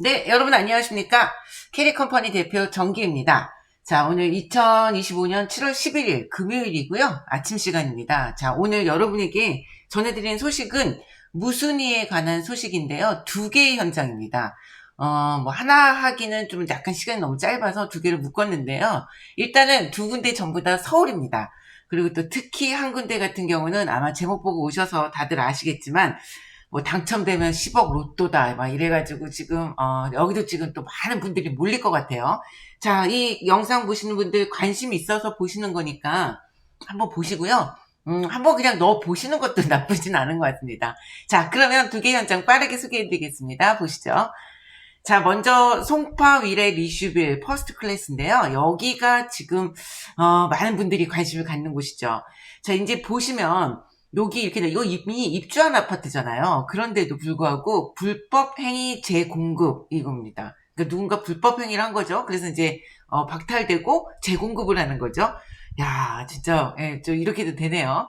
네, 여러분 안녕하십니까? 캐리컴퍼니 대표 정기입니다. 자, 오늘 2025년 7월 11일 금요일이고요. 아침 시간입니다. 자, 오늘 여러분에게 전해드리는 소식은 무순이에 관한 소식인데요. 두 개의 현장입니다. 어, 뭐, 하나 하기는 좀 약간 시간이 너무 짧아서 두 개를 묶었는데요. 일단은 두 군데 전부 다 서울입니다. 그리고 또 특히 한 군데 같은 경우는 아마 제목 보고 오셔서 다들 아시겠지만, 뭐 당첨되면 10억 로또다 막 이래가지고 지금 어 여기도 지금 또 많은 분들이 몰릴 것 같아요. 자, 이 영상 보시는 분들 관심 있어서 보시는 거니까 한번 보시고요. 음, 한번 그냥 넣어 보시는 것도 나쁘진 않은 것 같습니다. 자, 그러면 두 개 현장 빠르게 소개해 드리겠습니다. 보시죠. 자, 먼저 송파 위례 리슈빌 퍼스트 클래스인데요. 여기가 지금 어, 많은 분들이 관심을 갖는 곳이죠. 자, 이제 보시면 여기 이렇게 돼. 이거 이미 입주한 아파트잖아요. 그런데도 불구하고 불법 행위 재공급 이겁니다. 그러니까 누군가 불법 행위를 한 거죠. 그래서 이제 어, 박탈되고 재공급을 하는 거죠. 야, 진짜 예, 좀 이렇게도 되네요.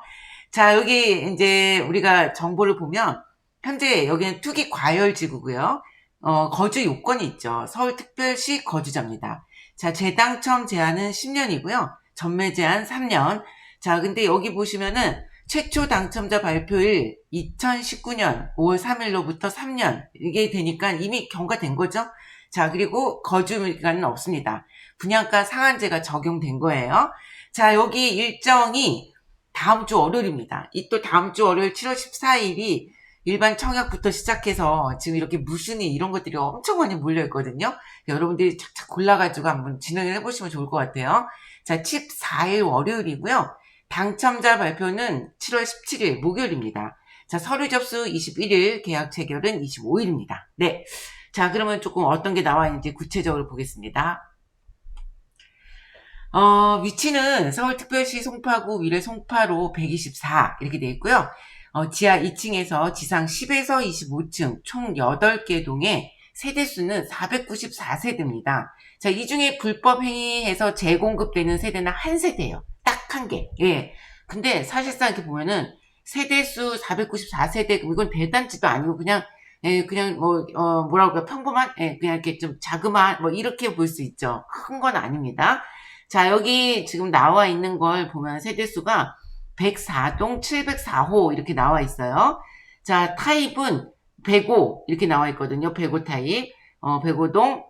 자, 여기 이제 우리가 정보를 보면 현재 여기는 투기 과열 지구고요. 어, 거주 요건이 있죠. 서울특별시 거주자입니다. 자, 재당첨 제한은 10년이고요. 전매 제한 3년. 자, 근데 여기 보시면은 최초 당첨자 발표일 2019년 5월 3일로부터 3년 이게 되니까 이미 경과된 거죠. 자 그리고 거주 기간은 없습니다. 분양가 상한제가 적용된 거예요. 자 여기 일정이 다음 주 월요일입니다. 이 또 다음 주 월요일 7월 14일이 일반 청약부터 시작해서 지금 이렇게 무슨이 이런 것들이 엄청 많이 몰려 있거든요. 여러분들이 착착 골라가지고 한번 진행을 해보시면 좋을 것 같아요. 자 14일 월요일이고요. 당첨자 발표는 7월 17일 목요일입니다. 자, 서류 접수 21일, 계약 체결은 25일입니다. 네. 자, 그러면 조금 어떤 게 나와 있는지 구체적으로 보겠습니다. 어, 위치는 서울특별시 송파구 위례 송파로 124 이렇게 돼 있고요. 어, 지하 2층에서 지상 10에서 25층 총 8개 동에 세대수는 494세대입니다. 자, 이 중에 불법 행위해서 재공급되는 세대는 한 세대예요. 딱한 개. 예. 근데 사실상 이렇게 보면은 세대수 494세대, 이건 대단지도 아니고 그냥, 예, 그냥 뭐, 어, 뭐라고 평범한, 예, 그냥 이렇게 좀 자그마한, 뭐, 이렇게 볼 수 있죠. 큰 건 아닙니다. 자, 여기 지금 나와 있는 걸 보면 세대수가 104동 704호 이렇게 나와 있어요. 자, 타입은 105 이렇게 나와 있거든요. 105 타입. 어, 105동,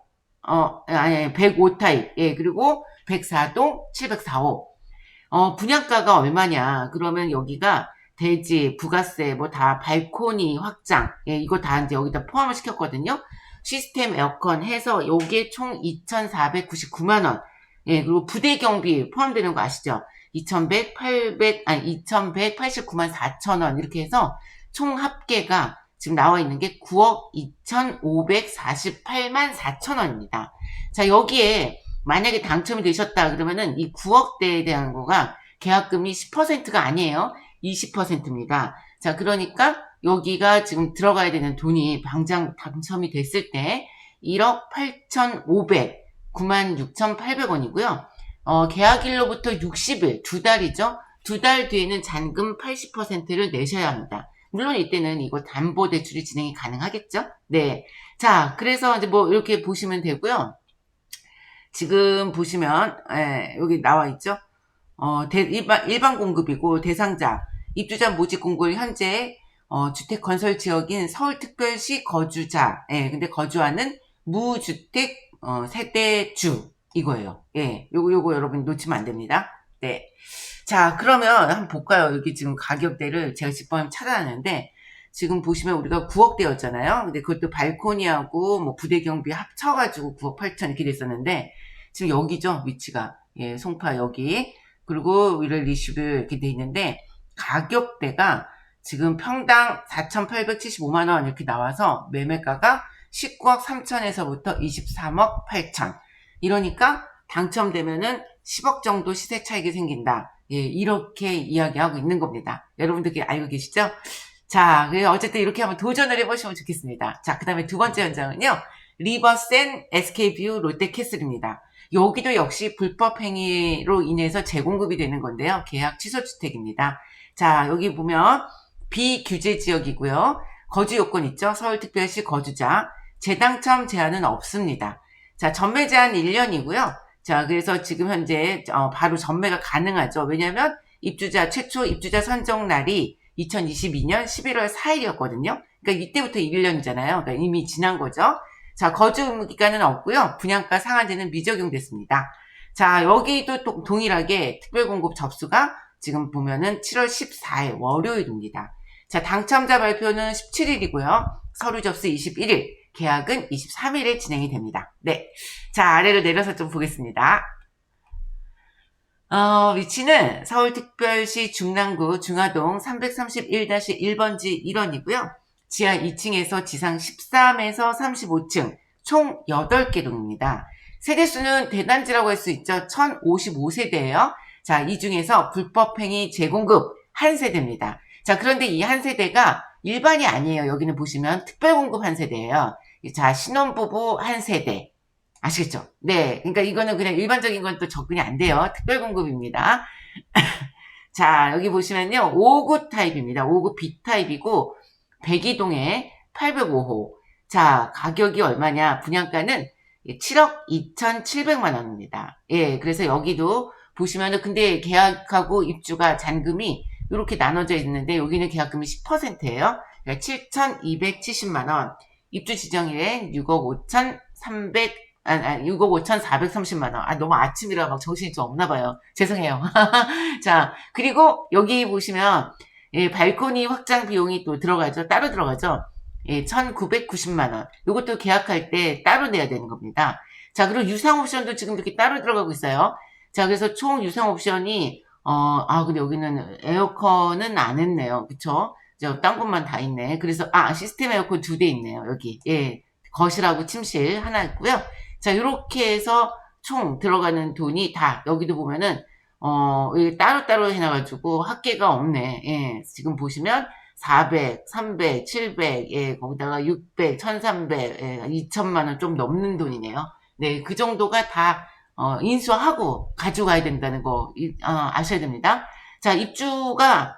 어, 아니, 105 타입. 예, 그리고 104동 704호. 어, 분양가가 얼마냐. 그러면 여기가 대지, 부가세, 뭐 다 발코니 확장, 예, 이거 다 이제 여기다 포함을 시켰거든요. 시스템 에어컨 해서 요게 총 2,499만원. 예, 그리고 부대 경비 포함되는 거 아시죠? 2,100, 800, 아니, 2,189만 4천원. 이렇게 해서 총 합계가 지금 나와 있는 게 9억 2,548만 4천원입니다. 자, 여기에 만약에 당첨이 되셨다 그러면은 이 9억대에 대한 거가 계약금이 10%가 아니에요. 20%입니다. 자, 그러니까 여기가 지금 들어가야 되는 돈이 당장 당첨이 됐을 때 1억 8,500, 96,800원이고요. 어, 계약일로부터 60일, 두 달이죠. 두 달 뒤에는 잔금 80%를 내셔야 합니다. 물론 이때는 이거 담보 대출이 진행이 가능하겠죠? 네. 자, 그래서 이제 뭐 이렇게 보시면 되고요. 지금 보시면 예, 여기 나와 있죠. 어, 대, 일반, 일반 공급이고 대상자 입주자 모집 공고를 현재 어, 주택 건설 지역인 서울특별시 거주자. 예, 근데 거주하는 무주택 어, 세대주 이거예요. 예, 요거 요거 여러분 놓치면 안 됩니다. 네. 자, 그러면 한번 볼까요? 여기 지금 가격대를 제가 직접 찾아놨는데 지금 보시면 우리가 9억대였잖아요. 근데 그것도 발코니하고 뭐 부대 경비 합쳐가지고 9억 8천 이렇게 됐었는데 지금 여기죠 위치가 예 송파 여기 그리고 위를 리슈브 이렇게 돼 있는데 가격대가 지금 평당 4,875만 원 이렇게 나와서 매매가가 19억 3천에서부터 23억 8천 이러니까 당첨되면은 10억 정도 시세 차익이 생긴다. 예, 이렇게 이야기하고 있는 겁니다. 여러분들께 알고 계시죠? 자, 그 어쨌든 이렇게 한번 도전을 해보시면 좋겠습니다. 자, 그 다음에 두 번째 현장은요. 리버센 SK뷰 롯데캐슬입니다. 여기도 역시 불법 행위로 인해서 재공급이 되는 건데요. 계약 취소 주택입니다. 자, 여기 보면 비규제 지역이고요. 거주 요건 있죠? 서울특별시 거주자. 재당첨 제한은 없습니다. 자, 전매 제한 1년이고요. 자, 그래서 지금 현재 어, 바로 전매가 가능하죠. 왜냐하면 입주자 최초 입주자 선정 날이 2022년 11월 4일이었거든요. 그러니까 이때부터 1년이잖아요. 그러니까 이미 지난 거죠. 자, 거주 의무 기간은 없고요. 분양가 상한제는 미적용됐습니다. 자, 여기도 또 동일하게 특별 공급 접수가 지금 보면은 7월 14일 월요일입니다. 자, 당첨자 발표는 17일이고요. 서류 접수 21일, 계약은 23일에 진행이 됩니다. 네. 자, 아래로 내려서 좀 보겠습니다. 어, 위치는 서울특별시 중랑구 중화동 331-1번지 1원이고요. 지하 2층에서 지상 13에서 35층, 총 8개 동입니다. 세대수는 대단지라고 할 수 있죠. 1055세대예요. 자, 이 중에서 불법행위 재공급 한 세대입니다. 자, 그런데 이 한 세대가 일반이 아니에요. 여기는 보시면 특별공급 한 세대예요. 자, 신혼부부 한 세대. 아시겠죠? 네. 그러니까 이거는 그냥 일반적인 건 또 접근이 안 돼요. 특별 공급입니다. 자, 여기 보시면요. 5구 타입입니다. 5구 B 타입이고, 백이동에 805호. 자, 가격이 얼마냐? 분양가는 7억 2,700만 원입니다. 예, 그래서 여기도 보시면은 근데 계약하고 입주가 잔금이 이렇게 나눠져 있는데 여기는 계약금이 10%예요. 그러니까 7,270만 원. 입주 지정일엔 6억 5,300 아, 아, 6억 5,430만 원. 아, 너무 아침이라 막 정신이 좀 없나 봐요. 죄송해요. 자, 그리고 여기 보시면 예, 발코니 확장 비용이 또 들어가죠. 따로 들어가죠. 예, 1,990만 원. 이것도 계약할 때 따로 내야 되는 겁니다. 자, 그리고 유상 옵션도 지금 이렇게 따로 들어가고 있어요. 자, 그래서 총 유상 옵션이 어, 아, 근데 여기는 에어컨은 안 했네요. 그쵸? 저, 딴 곳만 다 있네. 그래서, 아, 시스템 에어컨 두 대 있네요. 여기. 예. 거실하고 침실 하나 있고요. 자, 이렇게 해서 총 들어가는 돈이 다, 여기도 보면은, 어, 따로따로 해놔가지고 합계가 없네. 예. 지금 보시면, 400, 300, 700, 예, 거기다가 600, 1300, 예, 2천만 원 좀 넘는 돈이네요. 네, 그 정도가 다, 어, 인수하고 가져가야 된다는 거, 이- 어, 아셔야 됩니다. 자, 입주가,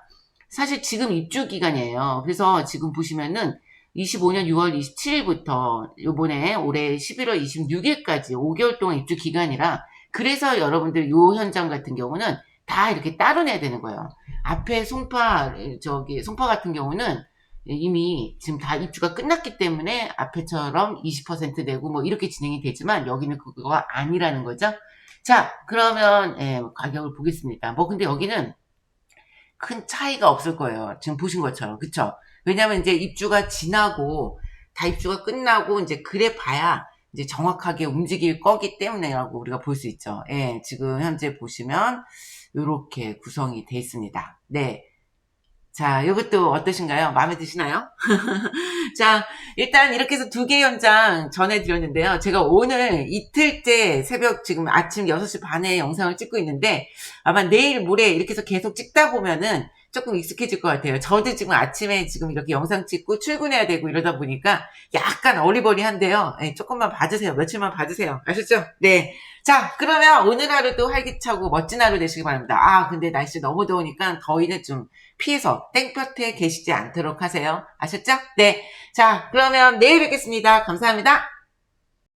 사실 지금 입주 기간이에요. 그래서 지금 보시면은 25년 6월 27일부터 요번에 올해 11월 26일까지 5개월 동안 입주 기간이라 그래서 여러분들 요 현장 같은 경우는 다 이렇게 따로 내야 되는 거예요. 앞에 송파 저기 송파 같은 경우는 이미 지금 다 입주가 끝났기 때문에 앞에처럼 20% 내고 뭐 이렇게 진행이 되지만 여기는 그거가 아니라는 거죠. 자 그러면 예, 가격을 보겠습니다. 뭐 근데 여기는 큰 차이가 없을 거예요. 지금 보신 것처럼 그쵸? 왜냐면 이제 입주가 지나고 다 입주가 끝나고 이제 그래 봐야 이제 정확하게 움직일 거기 때문에라고 우리가 볼 수 있죠. 예, 지금 현재 보시면 이렇게 구성이 되어 있습니다. 네. 자, 이것도 어떠신가요? 마음에 드시나요? 자, 일단 이렇게 해서 두 개 현장 전해드렸는데요. 제가 오늘 이틀째 새벽 지금 아침 6시 반에 영상을 찍고 있는데 아마 내일 모레 이렇게 해서 계속 찍다 보면은 조금 익숙해질 것 같아요. 저도 지금 아침에 지금 이렇게 영상 찍고 출근해야 되고 이러다 보니까 약간 어리버리한데요. 네, 조금만 봐주세요. 며칠만 봐주세요. 아셨죠? 네. 자, 그러면 오늘 하루도 활기차고 멋진 하루 되시기 바랍니다. 아, 근데 날씨 너무 더우니까 더위는 좀 피해서 땡볕에 계시지 않도록 하세요. 아셨죠? 네. 자, 그러면 내일 뵙겠습니다. 감사합니다.